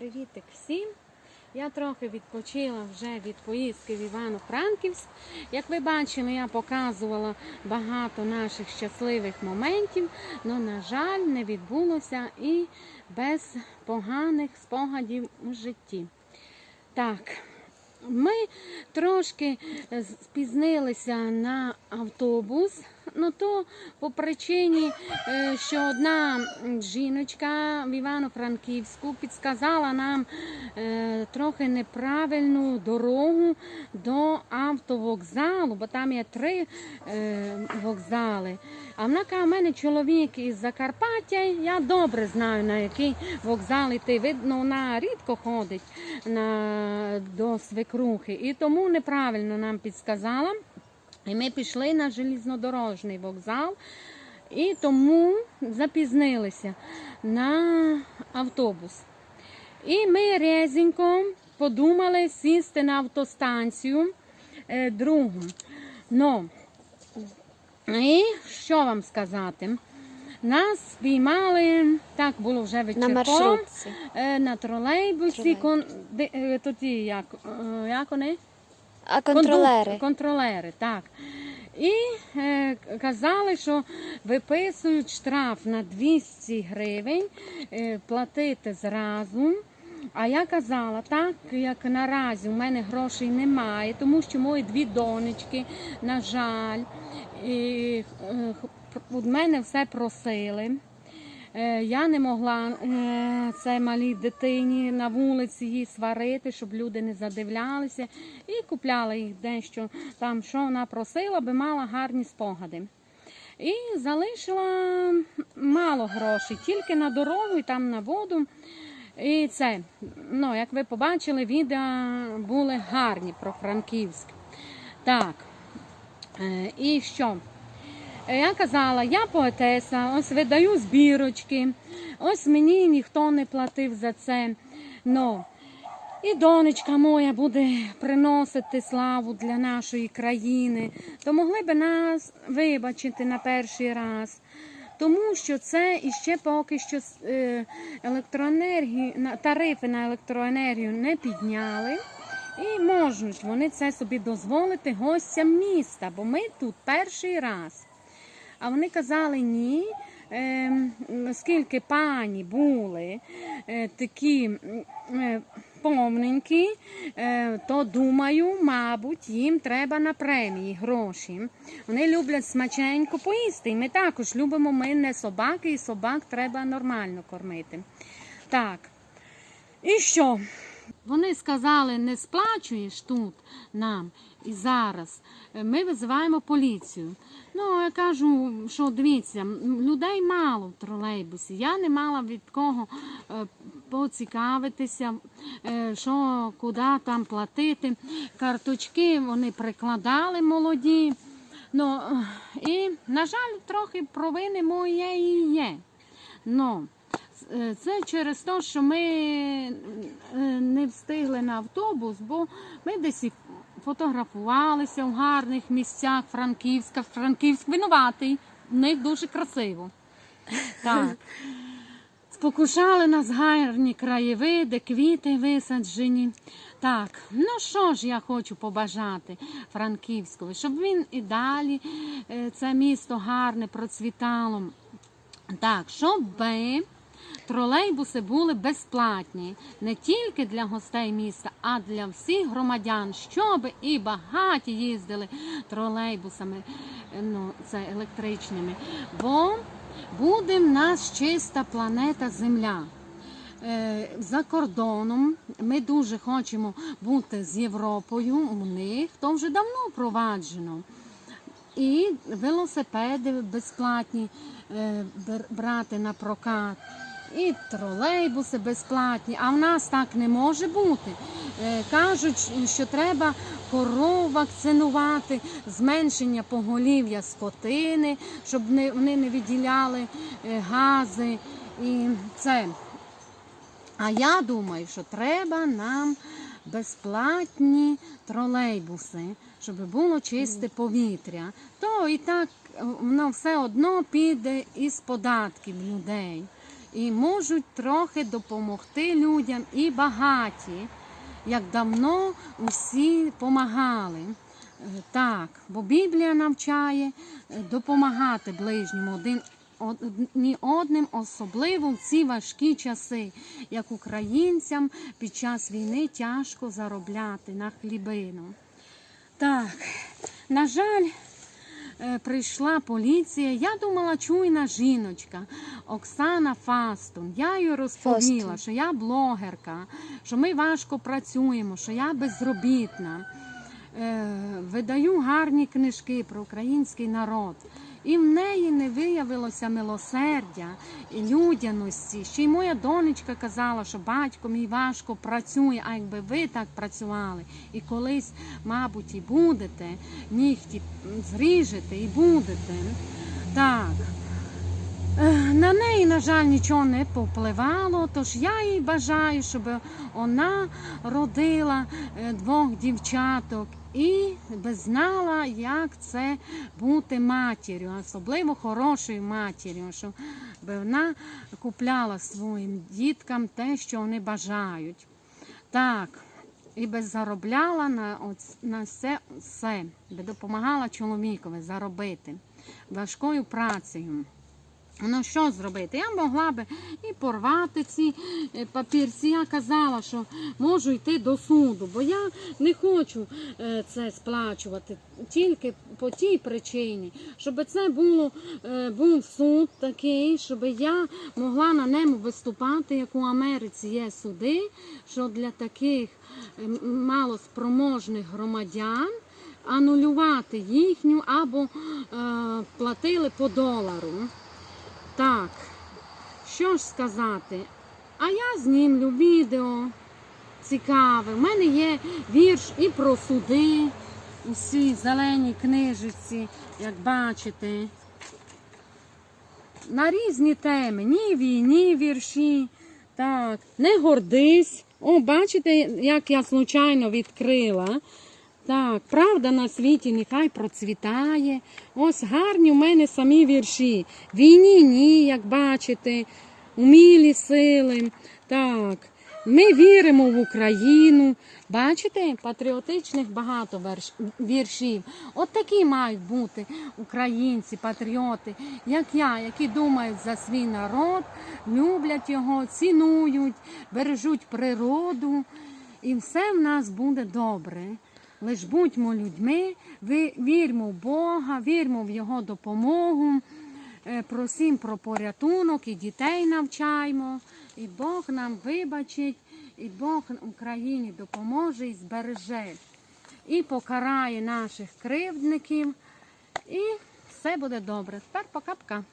Привітик всім! Я трохи відпочила вже від поїздки в Івано-Франківськ. Як ви бачили, я показувала багато наших щасливих моментів, але, на жаль, не відбулося і без поганих спогадів у житті. Так, ми трошки спізнилися на автобус. Ну то по причині, е, що одна жіночка в Івано-Франківську підсказала нам е, трохи неправильну дорогу до автовокзалу, бо там є три е, вокзали. А вона каже, у мене чоловік із Закарпаття, я добре знаю, на який вокзал йти. Видно, вона рідко ходить на, до свекрухи. І тому неправильно нам підсказала. І ми пішли на желізнодорожний вокзал, і тому запізнилися на автобус. І ми резенько подумали сісти на автостанцію е, другу. Но, і що вам сказати? Нас спіймали, так було вже вечірко, На е, на тролейбусі, Тролейбус. кон, де, е, тоді як, е, як вони? А контролери? Контролери, так. І е, казали, що виписують штраф на 200 гривень, е, платити зразу. А я казала, так як наразі у мене грошей немає, тому що мої дві донечки, на жаль, і, е, від мене все просили. Е, Я не могла е, малій дитині на вулиці її сварити, щоб люди не задивлялися. І купляла їх дещо там, що вона просила, аби мала гарні спогади. І залишила мало грошей, тільки на дорогу і там на воду. І це, ну, як ви побачили, відео були гарні про Франківськ. Так. Е, І що? Я казала, я поетеса, ось видаю збірочки, ось мені ніхто не платив за це. Ну, і донечка моя буде приносити славу для нашої країни, то могли би нас вибачити на перший раз. Тому що це іще поки що е, електроенергію, тарифи на електроенергію не підняли. І можуть вони це собі дозволити гостям міста, бо ми тут перший раз. А вони казали ні. Е, скільки пані були е, такі е, повненькі, е, то думаю, мабуть, їм треба на премії гроші. Вони люблять смаченько поїсти. І ми також любимо ми не собаки, і собак треба нормально кормити. Так. І що? Вони сказали, не сплачуєш тут нам і зараз. Ми визиваємо поліцію. Ну, я кажу, що дивіться, людей мало в тролейбусі. Я не мала від кого е, поцікавитися, е, що куди там платити. Карточки вони прикладали молоді. Ну, і, на жаль, трохи провини моєї є. Ну, Е, Це через те, що ми е, не встигли на автобус, бо ми десь фотографувалися в гарних місцях Франківська. Франківськ винуватий, в них дуже красиво. Так. Спокушали нас гарні краєвиди, квіти висаджені. Так, ну що ж я хочу побажати Франківськові, щоб він і далі е, це місто гарне процвітало. Так, щоб би тролейбуси були безплатні не тільки для гостей міста, а для всіх громадян, щоб і багаті їздили тролейбусами, ну, це електричними. Бо буде в нас чиста планета Земля. Е, За кордоном ми дуже хочемо бути з Європою. У них то вже давно впроваджено. І велосипеди безплатні е, брати на прокат, і тролейбуси безплатні. А в нас так не може бути. Е, Кажуть, що треба коров вакцинувати, зменшення поголів'я скотини, щоб вони не виділяли е, гази. І це. А я думаю, що треба нам безплатні тролейбуси, щоб було чисте повітря. То і так е, воно все одно піде із податків людей. І можуть трохи допомогти людям і багаті, як давно усі помагали. Е, Так, бо Біблія навчає е, допомагати ближньому один одні одним, особливо в ці важкі часи, як українцям під час війни тяжко заробляти на хлібину. Так, на жаль, прийшла поліція. Я думала, чуйна жіночка Оксана Фастун. Я їй розповіла, Фастун. що я блогерка, що ми важко працюємо, що я безробітна. Е, Видаю гарні книжки про український народ. І в неї не виявилося милосердя і людяності. Ще й моя донечка казала, що батько мій важко працює, а якби ви так працювали, і колись, мабуть, і будете, нігті зріжете і будете. Так. На неї, на жаль, нічого не повпливало, тож я їй бажаю, щоб вона родила е, двох дівчаток і знала, як це бути матір'ю, особливо хорошою матір'ю, щоб вона купляла своїм діткам те, що вони бажають. Так, і би заробляла на, на все, все, би допомагала чоловікові заробити важкою працею. Ну що зробити? Я могла би і порвати ці е, папірці. Я казала, що можу йти до суду, бо я не хочу е, це сплачувати тільки по тій причині, щоб це було е, був суд такий, щоб я могла на ньому виступати, як у Америці є суди, що для таких малоспроможних громадян анулювати їхню або е, платили по долару. Так, що ж сказати? А я знімлю відео цікаве. У мене є вірш і про суди у цій зеленій книжиці, як бачите. На різні теми. Ні війні вірші. Так, не гордись. О, бачите, як я случайно відкрила. Так, правда на світі нехай процвітає. Ось гарні у мене самі вірші. Війні ні, як бачите, умілі сили. Так, ми віримо в Україну. Бачите, патріотичних багато віршів. От такі мають бути українці, патріоти, як я, які думають за свій народ, люблять його, цінують, бережуть природу. І все в нас буде добре. Лиш будьмо людьми, вірмо в Бога, вірмо в Його допомогу, е, просім про порятунок і дітей навчаймо, і Бог нам вибачить, і Бог Україні допоможе і збереже, і покарає наших кривдників, і все буде добре. Тепер пока-пока.